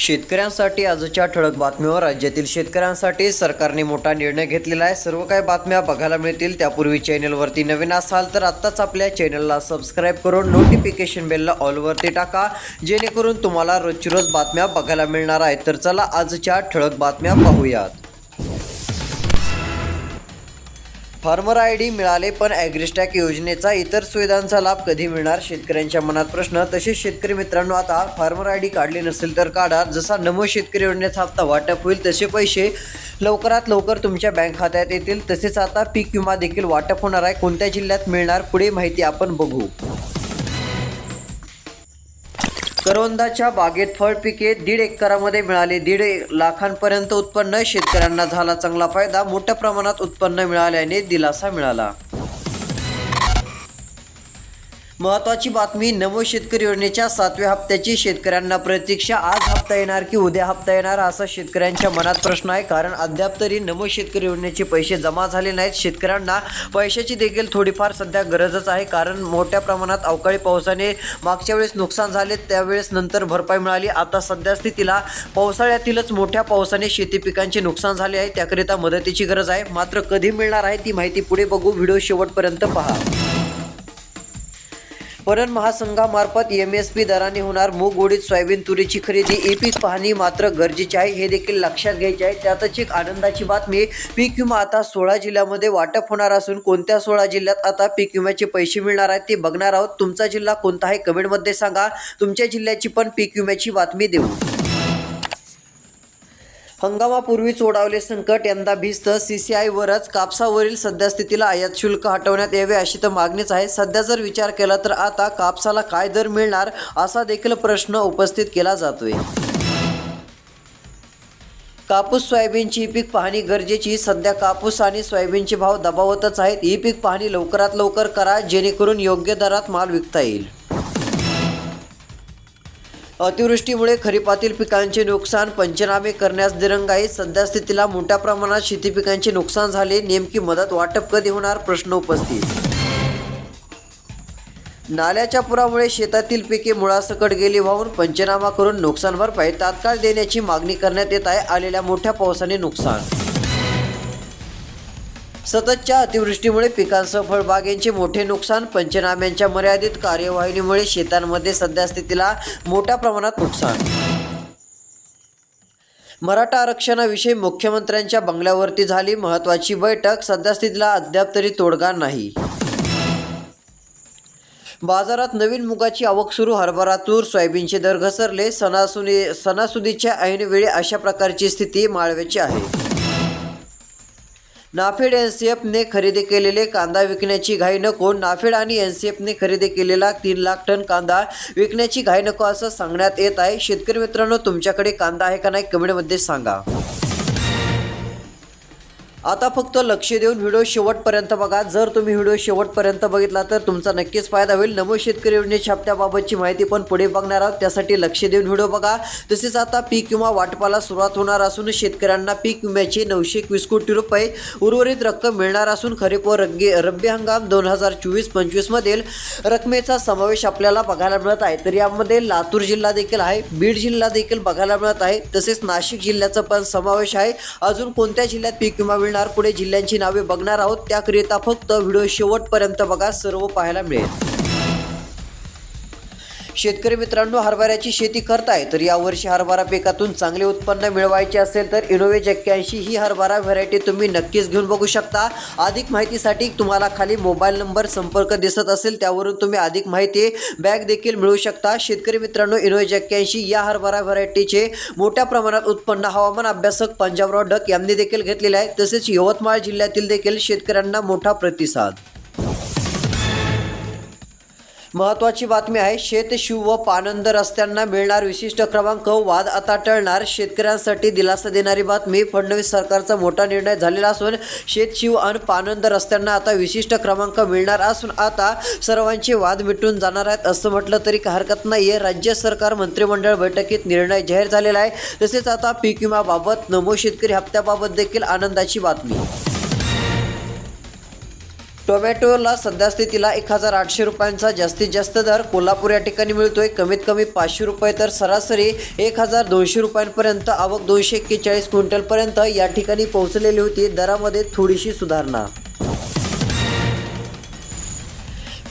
शेतकऱ्यांसाठी आजच्या ठळक बातमीवर राज्यातील शेतकऱ्यांसाठी सरकारने मोठा निर्णय घेतलेला आहे. सर्व काही बातम्या बघायला मिळतील त्यापूर्वी चॅनलवरती नवीन असाल तर आत्ताच आपल्या चॅनलला सबस्क्राईब करून नोटिफिकेशन बेलला ऑलवरती टाका. जेणेकरून तुम्हाला रोजची रोज बातम्या बघायला मिळणार आहेत. तर चला आजच्या ठळक बातम्या पाहूयात. फार्मर आय डी मिळाले पण ॲग्रिस्टॅक योजनेचा इतर सुविधांचा लाभ कधी मिळणार? शेतकऱ्यांच्या मनात प्रश्न. तसेच शेतकरी मित्रांनो आता फार्मर आय डी काढली नसेल तर काढा. जसा नमो शेतकरी योजनेचा हप्ता वाटप होईल तसे पैसे लवकरात लवकर तुमच्या बँक खात्यात येतील. तसेच आता पीक विमा देखील वाटप होणार आहे. कोणत्या जिल्ह्यात मिळणार? पुढे माहिती आपण बघू. करवंदाच्या बागेत फळ पिके दीड एकरामध्ये मिळाले. दीड लाखांपर्यंत उत्पन्न शेतकऱ्यांना झाला. चांगला फायदा मोठ्या प्रमाणात उत्पन्न मिळाल्याने दिलासा मिळाला. महत्वाची बातमी नमो शेतकरी योजनेच्या सातव्या हप्त्याची शेतकऱ्यांना प्रतीक्षा. आज हप्ता येणार की उद्या हप्ता येणार असा शेतकऱ्यांच्या मनात प्रश्न आहे. कारण अद्याप तरी नमो शेतकरी योजनेचे पैसे जमा झाले नाहीत. शेतकऱ्यांना पैशाची देखील थोडीफार सध्या गरजच आहे. कारण मोठ्या प्रमाणात अवकाळी पावसाने मागच्या वेळेस नुकसान झाले त्यावेळेस नंतर भरपाई मिळाली. आता सध्या स्थितीला पावसाळ्यातीलच मोठ्या पावसाने शेती पिकांचे नुकसान झाले आहे. त्याकरिता मदतीची गरज आहे. मात्र कधी मिळणार आहे ती माहिती पुढे बघू. व्हिडिओ शेवटपर्यंत पहा. पणन महासंघामार्फत एम एस पी दराने होणार मूग उडीद सोयाबीन तुरीची खरेदी. ई पीक पाहणी मात्र गरजेची आहे. हे देखील लक्षात घ्यायचे आहे. त्यातच एक आनंदाची बातमी पीक विमा आता सोळा जिल्ह्यामध्ये वाटप होणार असून कोणत्या सोळा जिल्ह्यात आता पीक विम्याचे पैसे मिळणार आहेत ते बघणार आहोत. तुमचा जिल्हा कोणता आहे? कमेंटमध्ये सांगा. तुमच्या जिल्ह्याची पण पीक विम्याची बातमी देऊ हंगामापूर्वीच ओढावले संकट यंदा भिस्त. सी सी आयवरच कापसावरील सद्यस्थितीला आयात शुल्क हटवण्यात यावे अशी तर मागणीच आहे. सध्या जर विचार केला तर आता कापसाला काय दर मिळणार असा देखील प्रश्न उपस्थित केला जातोय. कापूस सोयाबीनची ही पीक पाहणी गरजेची. सध्या कापूस आणि सोयाबीनचे भाव दबावतच आहेत. ही पीक पाहणी लवकरात लवकर करा जेणेकरून योग्य दरात माल विकता येईल. अतिवृष्टीमुळे खरीपातील पिकांचे नुकसान पंचनामे करण्यास दिरंगाई सध्या स्थितीला मोठ्या प्रमाणात शेती पिकांचे नुकसान झाले नेमकी मदत वाटप कधी होणार? प्रश्न उपस्थित. नाल्याच्या पुरामुळे शेतातील पिके मुळासकट गेली वाहून पंचनामा करून नुकसान भरपाई तात्काळ देण्याची मागणी करण्यात येत आहे. आलेल्या मोठ्या पावसाने नुकसान सततच्या अतिवृष्टीमुळे पिकांसह फळबागेंचे मोठे नुकसान पंचनाम्यांच्या मर्यादित कार्यवाहिनीमुळे शेतांमध्ये सध्या स्थितीला मोठ्या प्रमाणात नुकसान. मराठा आरक्षणाविषयी मुख्यमंत्र्यांच्या बंगल्यावरती झाली महत्त्वाची बैठक सध्या स्थितीला अद्याप तरी तोडगा नाही. बाजारात नवीन मुगाची आवक सुरू हरभरा तूर सोयाबीनचे दर घसरले सणासुदी सणासुदीच्या ऐनवेळी अशा प्रकारची स्थिती माळव्याची आहे. नाफेड एन सी एफने खरेदी केलेले कांदा विकण्याची घाई नको. नाफेड आणि एन सी एफने खरेदी केलेला तीन लाख टन कांदा विकण्याची घाई नको असं सांगण्यात येत आहे. शेतकरी मित्रांनो तुमच्याकडे कांदा आहे का नाही कमेंटमध्ये सांगा. आता फक्त लक्ष देऊन व्हिडिओ शेवटपर्यंत बघा. जर तुम्ही व्हिडिओ शेवटपर्यंत बघितला तर तुमचा नक्कीच फायदा होईल. नमो शेतकरी योजनेच्या हप्त्याबाबतची माहिती पण पुढे बघणार आहोत. त्यासाठी लक्ष देऊन व्हिडिओ बघा. तसेच आता पीक विमा वाटपाला सुरुवात होणार असून शेतकऱ्यांना पीक विम्याचे नऊशे एकवीस कोटी रुपये उर्वरित रक्कम मिळणार असून खरीप व रग्गे रब्बी हंगाम दोन हजार चोवीस पंचवीसमधील रकमेचा समावेश आपल्याला बघायला मिळत आहे. तर यामध्ये लातूर जिल्हा देखील आहे. बीड जिल्हा देखील बघायला मिळत आहे. तसेच नाशिक जिल्ह्याचा पण समावेश आहे. अजून कोणत्या जिल्ह्यात पीक विमा मिळणार पुढे जिल्ह्यांची नावे बघणार आहोत. त्याकरिता फक्त व्हिडिओ शेवटपर्यंत बघा सर्व पाहायला मिळेल. शेतकरी मित्रांनो हरभऱ्याची शेती करताय तर यावर्षी हरभरा पिकातून चांगले उत्पन्न मिळवायचे असेल तर इनोवेज एक्क्याऐंशी ही हरभरा व्हरायटी तुम्ही नक्कीच घेऊन बघू शकता. अधिक माहितीसाठी तुम्हाला खाली मोबाईल नंबर संपर्क दिसत असेल त्यावरून तुम्ही अधिक माहिती बॅग देखील मिळवू शकता. शेतकरी मित्रांनो इनोवेज एक्क्याऐंशी या हरभरा व्हरायटीचे मोठ्या प्रमाणात उत्पन्न हवामान अभ्यासक पंजाबराव डक यांनी देखील घेतलेले आहे. तसेच यवतमाळ जिल्ह्यातील देखील शेतकऱ्यांना मोठा प्रतिसाद. महत्त्वाची बातमी आहे शेतशिव व पानंद रस्त्यांना मिळणार विशिष्ट क्रमांक. वाद आता टळणार. शेतकऱ्यांसाठी दिलासा देणारी बातमी फडणवीस सरकारचा मोठा निर्णय झालेला असून शेतशिव आणि पानंद रस्त्यांना आता विशिष्ट क्रमांक मिळणार असून आता सर्वांचे वाद मिटून जाणार आहेत असं म्हटलं तरी काही हरकत नाही आहे राज्य सरकार मंत्रिमंडळ बैठकीत निर्णय जाहीर झालेला आहे. तसेच आता पीक विमाबाबत नमो शेतकरी हप्त्याबाबत देखील आनंदाची बातमी. टोमॅटोला सध्यास्थितीला एक हजार आठशे रुपयांचा जास्तीत जास्त दर. कोल्हापूर या ठिकाणी मिळतोय. कमीत कमी पाचशे रुपये तर सरासरी एक हजार दोनशे रुपयांपर्यंत. आवक दोनशे एक्केचाळीस क्विंटलपर्यंत या ठिकाणी पोहोचलेली होती. दरामध्ये थोडीशी सुधारणा.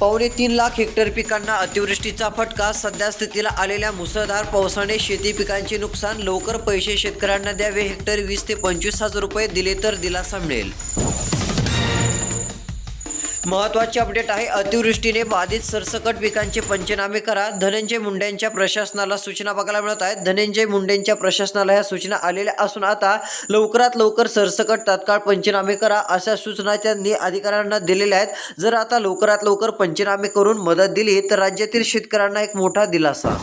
पावणे तीन लाख हेक्टर पिकांना अतिवृष्टीचा फटका. सध्या स्थितीला आलेल्या मुसळधार पावसाने शेती पिकांचे नुकसान. लवकर पैसे शेतकऱ्यांना द्यावे. हेक्टर वीस ते पंचवीस हजार रुपये दिले तर दिलासा मिळेल. महत्त्वाचे अपडेट आहे. अतिवृष्टीने बाधित सरसकट पिकांचे पंचनामे करा. धनंजय मुंडेंच्या प्रशासनाला सूचना बघायला मिळत आहेत धनंजय मुंडेंच्या प्रशासनाला ह्या सूचना आलेल्या असून आता लवकरात लवकर सरसकट तात्काळ पंचनामे करा अशा सूचना त्यांनी अधिकाऱ्यांना दिलेल्या आहेत. जर आता लवकरात लवकर पंचनामे करून मदत दिली तर राज्यातील शेतकऱ्यांना एक मोठा दिलासा.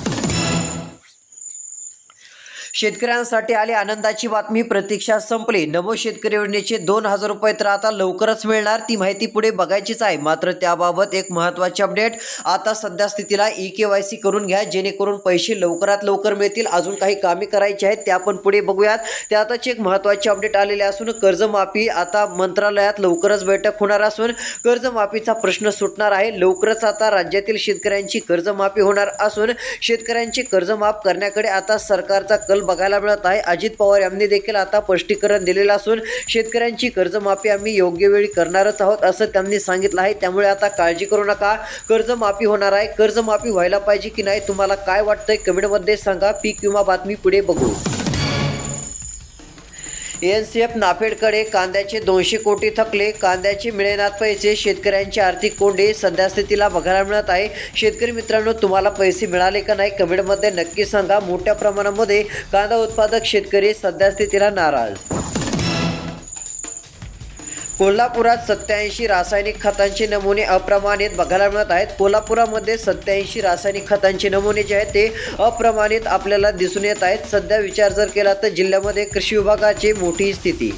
शेतकऱ्यांसाठी आली आनंदाची बातमी. प्रतीक्षा संपली. नमो शेतकरी योजनेचे दोन हजार रुपये तर आता लवकरच मिळणार. ती माहिती पुढे बघायचीच आहे. मात्र त्याबाबत एक महत्त्वाची अपडेट. आता सध्या स्थितीला ई के वाय सी करून घ्या. जेणेकरून पैसे लवकरात लवकर मिळतील. अजून काही कामे करायची आहेत त्या पण पुढे बघूयात. त्यातच एक महत्त्वाचे अपडेट आलेले असून कर्जमाफी आता मंत्रालयात लवकरच बैठक होणार असून कर्जमाफीचा प्रश्न सुटणार आहे. लवकरच आता राज्यातील शेतकऱ्यांची कर्जमाफी होणार असून शेतकऱ्यांची कर्जमाफ करण्याकडे आता सरकारचा कल बघायला मिळत आहे. अजित पवार यांनी देखील आता स्पष्टीकरण दिलेलं असून शेतकऱ्यांची कर्जमाफी आम्ही योग्य वेळी करणारच आहोत असं त्यांनी सांगितलं आहे. त्यामुळे आता काळजी करू नका. कर्जमाफी होणार आहे. कर्जमाफी व्हायला पाहिजे की नाही? तुम्हाला काय वाटतंय? कमेंटमध्ये सांगा. पीक विमा बातमी पुढे बघू. एन सी एफ नाफेडकडे कांद्याचे दोनशे कोटी थकले. कांद्याचे मिळेनात पैसे. शेतकऱ्यांची आर्थिक कोंडी सध्या स्थितीला बघायला मिळत आहे. शेतकरी मित्रांनो तुम्हाला पैसे मिळाले का नाही कमेंटमध्ये नक्की सांगा. मोठ्या प्रमाणामध्ये कांदा उत्पादक शेतकरी सध्या स्थितीला नाराज. कोल्हापुरात सत्याऐंशी रासायनिक खतांचे नमुने अप्रमाणित बघायला मिळत आहेत. कोल्हापुरामध्ये सत्याऐंशी रासायनिक खतांचे नमुने जे आहेत ते अप्रमाणित आपल्याला दिसून येत आहेत. सध्या विचार जर केला तर जिल्ह्यामध्ये कृषी विभागाची मोठी स्थिती.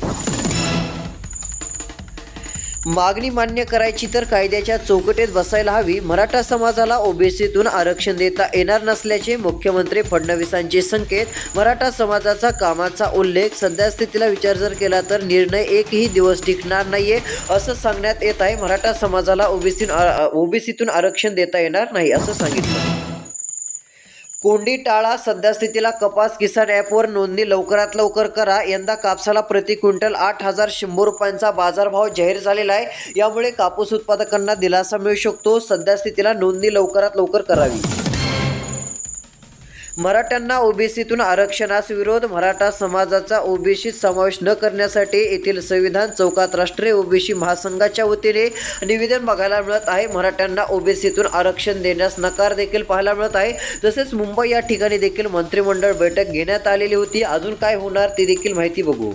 मागणी मान्य करायची तर कायद्याच्या चौकटीत बसायला हवी. मराठा समाजाला ओबीसीतून आरक्षण देता येणार नसल्याचे मुख्यमंत्री फडणवीसांचे संकेत. मराठा समाजाचा कामाचा उल्लेख. सध्या स्थितीला विचार जर केला तर निर्णय एकही दिवस टिकणार नाहीये असं सांगण्यात येत आहे. मराठा समाजाला ओबीसी ओबीसीतून आरक्षण देता येणार नाही असं सांगितलं. कोंडी टाळा सध्या स्थितीला कपास किसान ॲपवर नोंदणी लवकरात लवकर करा. यंदा कापसाला प्रति क्विंटल आठ हजार शंभर रुपयांचा बाजारभाव जाहीर झालेला आहे. यामुळे कापूस उत्पादकांना दिलासा मिळू शकतो. सध्या स्थितीला नोंदणी लवकरात लवकर करावी. मराठ्यांना ओबीसीतून आरक्षणास विरोध मराठा समाजाचा ओबीसीत समावेश न करण्यासाठी येथील संविधान चौकात राष्ट्रीय ओबीसी महासंघाच्या वतीने निवेदन बघायला मिळत आहे. मराठ्यांना ओबीसीतून आरक्षण देण्यास नकार देखील पाहायला मिळत आहे. तसेच मुंबई या ठिकाणी देखील मंत्रिमंडळ बैठक घेण्यात आलेली होती. अजून काय होणार ते देखील माहिती बघू.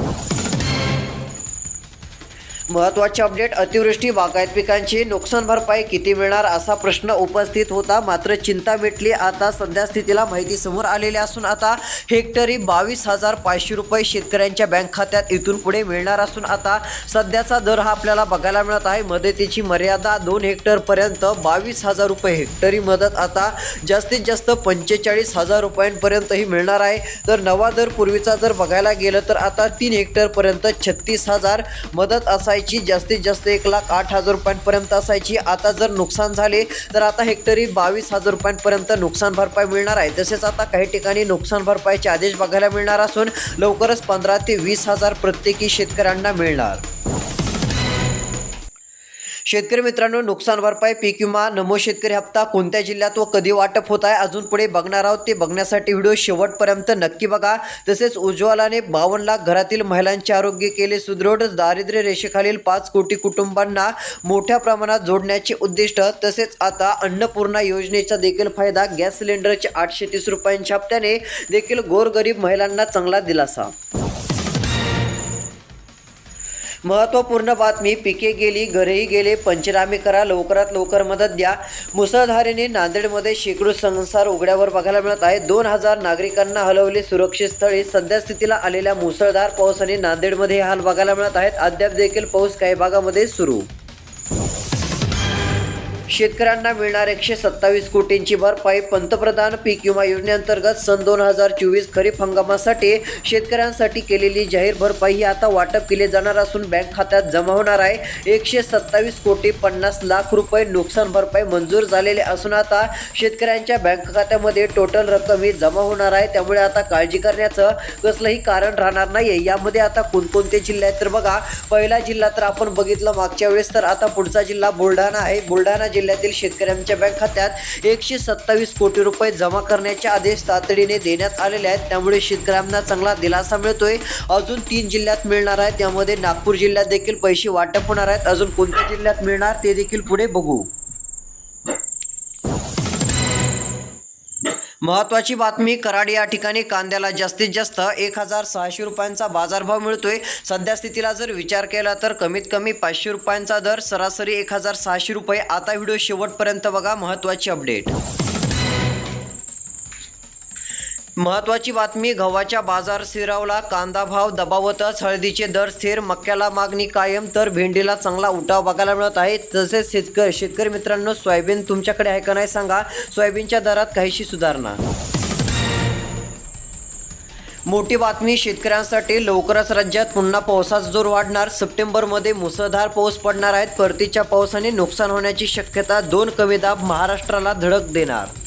महत्त्वाचे अपडेट अतिवृष्टी बागायत पिकांची नुकसान भरपाई किती मिळणार असा प्रश्न उपस्थित होता. मात्र चिंता मिटली. आता सध्या स्थितीला माहिती समोर आलेली असून आता हेक्टरी बावीस हजार पाचशे रुपये शेतकऱ्यांच्या बँक खात्यात इथून पुढे मिळणार असून आता सध्याचा दर हा आपल्याला बघायला मिळत आहे. मदतीची मर्यादा दोन हेक्टरपर्यंत बावीस हजार रुपये हेक्टरी मदत आता जास्तीत जास्त पंचेचाळीस हजार रुपयांपर्यंतही मिळणार आहे. तर नवा दर पूर्वीचा जर बघायला गेलं तर आता तीन हेक्टरपर्यंत छत्तीस हजार मदत असा असायची जास्तीत जास्त एक लाख आठ हजार रुपयांपर्यंत असायची. आता जर नुकसान झाले तर आता हेक्टरी बावीस हजार रुपयांपर्यंत नुकसान भरपाई मिळणार आहे. तसेच आता काही ठिकाणी नुकसान भरपाईचे आदेश बघायला मिळणार असून लवकरच पंधरा ते वीस हजार प्रत्येकी शेतकऱ्यांना मिळणार. शेतकरी मित्रांनो नुकसान भरपाई पीक विमा नमो शेतकरी हप्ता कोणत्या जिल्ह्यात व कधी वाटप होत आहे अजून पुढे बघणार आहोत. ते बघण्यासाठी व्हिडिओ शेवटपर्यंत नक्की बघा. तसेच उज्ज्वलाने बावन्न लाख घरातील महिलांचे आरोग्य केले सुदृढ. दारिद्र्य रेषेखालील पाच कोटी कुटुंबांना मोठ्या प्रमाणात जोडण्याचे उद्दिष्ट. तसेच आता अन्नपूर्णा योजनेचा देखील फायदा गॅस सिलेंडरचे आठशे तीस रुपयांच्या हप्त्याने देखील गोरगरीब महिलांना चांगला दिलासा. महत्त्वपूर्ण बातमी पिके गेली घरेही गेले पंचनामे करा लवकरात लवकर मदत द्या. मुसळधारेने नांदेडमध्ये शेकडो संसार उघड्यावर बघायला मिळत आहे. दोन हजार नागरिकांना हलवले सुरक्षित स्थळी. सध्या स्थितीला आलेल्या मुसळधार पावसाने नांदेडमध्ये हाल बघायला मिळत आहेत. अद्याप देखील पाऊस काही भागामध्ये सुरू. शेतकऱ्यांना मिळणार एकशे सत्तावीस कोटींची भरपाई पंतप्रधान पीक विमा योजनेअंतर्गत सन दोन हजार चोवीस खरीप हंगामासाठी शेतकऱ्यांसाठी केलेली जाहीर भरपाई ही आता वाटप केली जाणार असून बँक खात्यात जमा होणार आहे. एकशे सत्तावीस कोटी पन्नास लाख रुपये नुकसान भरपाई मंजूर झालेले असून आता शेतकऱ्यांच्या बँक खात्यामध्ये टोटल रक्कम ही जमा होणार आहे. त्यामुळे आता काळजी करण्याचं कसलंही कारण राहणार नाही यामध्ये आता कोणकोणते जिल्हे आहेत तर बघा पहिला जिल्हा तर आपण बघितलं मागच्या वेळेस तर आता पुढचा जिल्हा बुलढाणा आहे. बुलढाणा जिल्हा जिल्ह्यातील शेतकऱ्यांच्या बँक खात्यात एकशे सत्तावीस कोटी रुपये जमा करण्याचे आदेश तातडीने देण्यात आलेले आहेत. त्यामुळे शेतकऱ्यांना चांगला दिलासा मिळतोय. अजून तीन जिल्ह्यात मिळणार आहे त्यामध्ये नागपूर जिल्ह्यात देखील पैसे वाटप होणार आहेत. अजून कोणत्या जिल्ह्यात मिळणार ते देखील पुढे बघू. महत्वाची बातमी कराड या ठिकाणी कांद्याला जास्तीत जास्त एक हजार सहाशे रुपयांचा बाजारभाव मिळतोय. सध्या स्थितीला जर विचार केला तर कमीत कमी पाचशे रुपयांचा दर सरासरी एक हजार सहाशे रुपये. आता व्हिडिओ शेवटपर्यंत बघा महत्वाची अपडेट. महत्वाची बातमी गव्हाच्या बाजार स्थिरावला कांदा भाव दबावतच हळदीचे दर स्थिर मक्याला मागणी कायम तर भेंडीला चांगला उठाव बघायला मिळत आहे. तसेच शेतकरी शेतकरी मित्रांनो सोयाबीन तुमच्याकडे आहे का नाही सांगा. सोयाबीनच्या दरात काहीशी सुधारणा. मोठी बातमी शेतकऱ्यांसाठी लवकरच राज्यात पुन्हा पावसाचा जोर वाढणार. सप्टेंबरमध्ये मुसळधार पाऊस पडणार आहेत. परतीच्या पावसाने नुकसान होण्याची शक्यता दोन कमी दाब महाराष्ट्राला धडक देणार.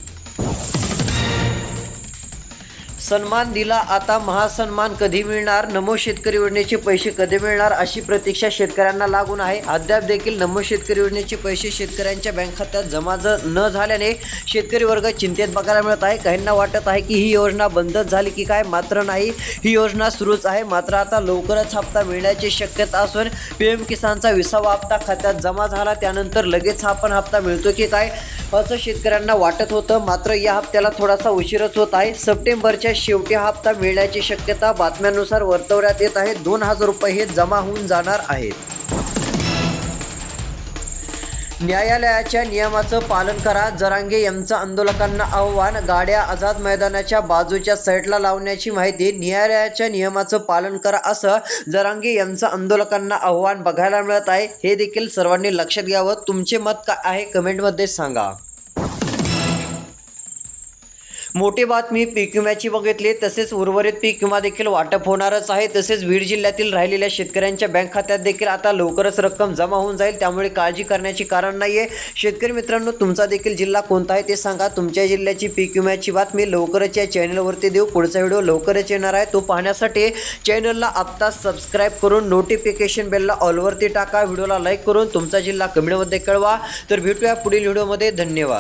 सन्मान दिला आता महासन्मान कधी मिळणार? नमो शेतकरी योजनेचे पैसे कधी मिळणार? अशी प्रतीक्षा शेतकऱ्यांना लागून आहे. अद्याप देखील नमो शेतकरी योजनेचे पैसे शेतकऱ्यांच्या बँक खात्यात जमा ज न झाल्याने शेतकरी वर्ग चिंतेत बघायला मिळत आहे. काहींना वाटत आहे की ही योजना बंदच झाली की काय? मात्र नाही. ही योजना सुरूच आहे. मात्र आता लवकरच हप्ता मिळण्याची शक्यता असून पी एम किसानचा विसावा हप्ता खात्यात जमा झाला. त्यानंतर लगेच हा पण हप्ता मिळतो की काय? असं शेतकऱ्यांना वाटत होतं. मात्र या हप्त्याला थोडासा उशीरच होत आहे. सप्टेंबरच्या शेवटी हा हप्ता मिळण्याची शक्यता बातम्यांनुसार वर्तवण्यात येत आहे. दोन हजार रुपये हे जमा होऊन जाणार आहेत. न्यायालयाच्या नियमाचं पालन करा. जरांगे यांचं आंदोलकांना आव्हान. गाड्या आझाद मैदानाच्या बाजूच्या साईडला लावण्याची माहिती न्यायालयाच्या नियमाचं पालन करा असं जरांगे यांचं आंदोलकांना आव्हान बघायला मिळत आहे. हे देखील सर्वांनी लक्षात घ्यावं. तुमचे मत काय आहे? कमेंटमध्ये सांगा. मोठी बातमी पीक विम्याची बघितली. तसेच उर्वरित पीक विमा देखील वाटप होणारच आहे. तसेच बीड जिल्ह्यातील राहिलेल्या शेतकऱ्यांच्या बँक खात्यात देखील आता लवकरच रक्कम जमा होऊन जाईल. त्यामुळे काळजी करण्याची कारण नाही आहे शेतकरी मित्रांनो तुमचा देखील जिल्हा कोणता आहे ते सांगा. तुमच्या जिल्ह्याची पीक विम्याची बातमी लवकरच या चॅनलवरती देऊ. पुढचा व्हिडिओ लवकरच येणार आहे. तो पाहण्यासाठी चॅनलला आत्ताच सबस्क्राईब करून नोटिफिकेशन बेलला ऑलवरती टाका. व्हिडिओला लाईक करून तुमचा जिल्हा कमेंटमध्ये कळवा. तर भेटूया पुढील व्हिडिओमध्ये. धन्यवाद.